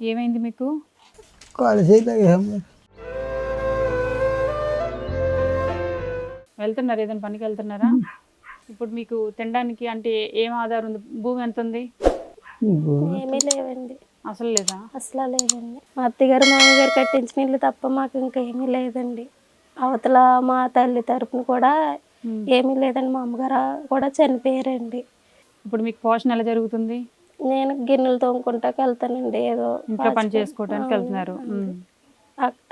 ఏమైంది మీకు? కాలు వెళ్తున్నారు ఏదైనా పనికి వెళ్తున్నారా? ఇప్పుడు మీకు తినడానికి అంటే ఏం ఆధారం ఉంది? భూమి ఎంత ఉంది ఏమీ లేవండి. అసలు లేదా? అసలు లేదండి. మా అత్తగారు మామగారు కట్టించిన ఇల్లు తప్ప మాకు ఇంకా ఏమీ లేదండి. అవతల మా తల్లి తరపున కూడా. ఏమీ లేదండి. మా అమ్మగారు కూడా చనిపోయారండి. ఇప్పుడు మీకు పోషణ ఎలా జరుగుతుంది? నేను గిన్నెలు తోముకుంటాకి వెళ్తానండి. ఏదో ఇంట్లో పని చేసుకోవడానికి వెళ్తున్నారు.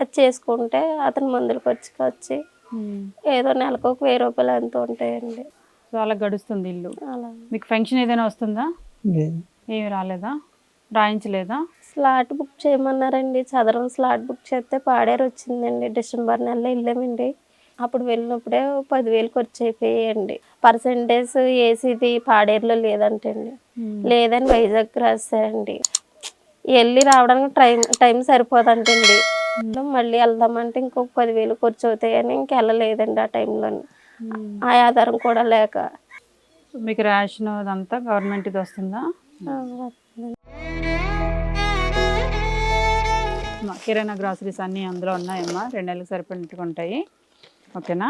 అది చేసుకుంటే అతను మందులు ఖర్చుకి వచ్చి. ఏదో నెలకు ఒక వెయ్యి రూపాయలు ఎంత ఉంటాయండి. సో అలా గడుస్తుంది ఇల్లు. అలా. మీకు ఫంక్షన్ ఏదైనా వస్తుందా? ఏమి రాలేదా? రాయించలేదా? స్లాట్ బుక్ చేయమన్నారండి. చదరం స్లాట్ బుక్ చేస్తే పాడేరు వచ్చిందండి డిసెంబర్ నెలలో వెళ్ళామండి అప్పుడు వెళ్ళినప్పుడే పదివేలు ఖర్చు అయిపోయాయండి పర్సంటేజ్ ఏసీది పాడేరులో లేదంటండి. ఉమ్. లేదని వైజాగ్ రాశారండి. వెళ్ళి రావడానికి టైం టైం సరిపోదంటండి. మళ్ళీ వెళ్దామంటే ఇంకొక పదివేలు ఖర్చు అవుతాయని ఇంక వెళ్ళలేదండి ఆ టైంలో. ఆ ఆధారం కూడా లేక. మీకు రేషన్ అదంతా గవర్నమెంట్ ఇది వస్తుందా. కిరాణా గ్రాసరీస్ అన్నీ అందులో ఉన్నాయమ్మా. రెండు నెలలకు సరిపడినట్టుగా ఉంటాయి. ఓకేనా?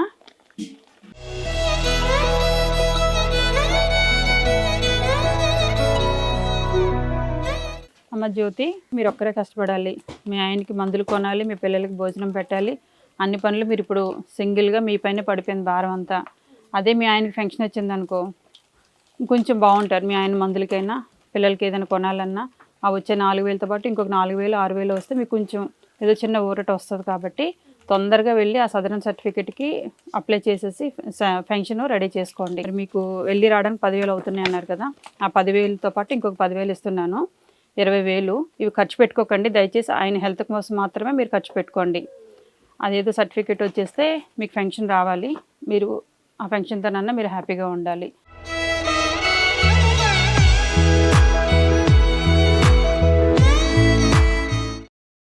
అమ్మ జ్యోతి మీరు ఒక్కరే కష్టపడాలి. మీ ఆయనకి మందులు కొనాలి మీ పిల్లలకి భోజనం పెట్టాలి. అన్ని పనులు మీరు ఇప్పుడు సింగిల్గా మీ పైన పడిపోయింది భారం అంతా. అదే మీ ఆయనకి ఫంక్షన్ వచ్చింది అనుకో ఇంకొంచెం బాగుంటారు. మీ ఆయన మందులకైనా పిల్లలకి ఏదైనా కొనాలన్నా ఆ వచ్చే నాలుగు వేలతో పాటు ఇంకొక నాలుగు వేలు ఆరు వేలు వస్తే మీకు కొంచెం ఏదో చిన్న ఊరట వస్తుంది కాబట్టి తొందరగా వెళ్ళి ఆ సదరన్ సర్టిఫికేట్కి అప్లై చేసేసి పెన్షన్ రెడీ చేసుకోండి. మీకు వెళ్ళి రావడానికి పదివేలు అవుతున్నాయి అన్నారు కదా ఆ పదివేలతో పాటు ఇంకొక పదివేలు ఇస్తున్నాను. ఇరవై వేలు. ఇవి ఖర్చు పెట్టుకోకండి. దయచేసి ఆయన హెల్త్ కోసం మాత్రమే మీరు ఖర్చు పెట్టుకోండి. అదేదో సర్టిఫికేట్ వచ్చేస్తే మీకు ఫెన్షన్ రావాలి. మీరు ఆ ఫెన్షన్తోనన్నా మీరు హ్యాపీగా ఉండాలి.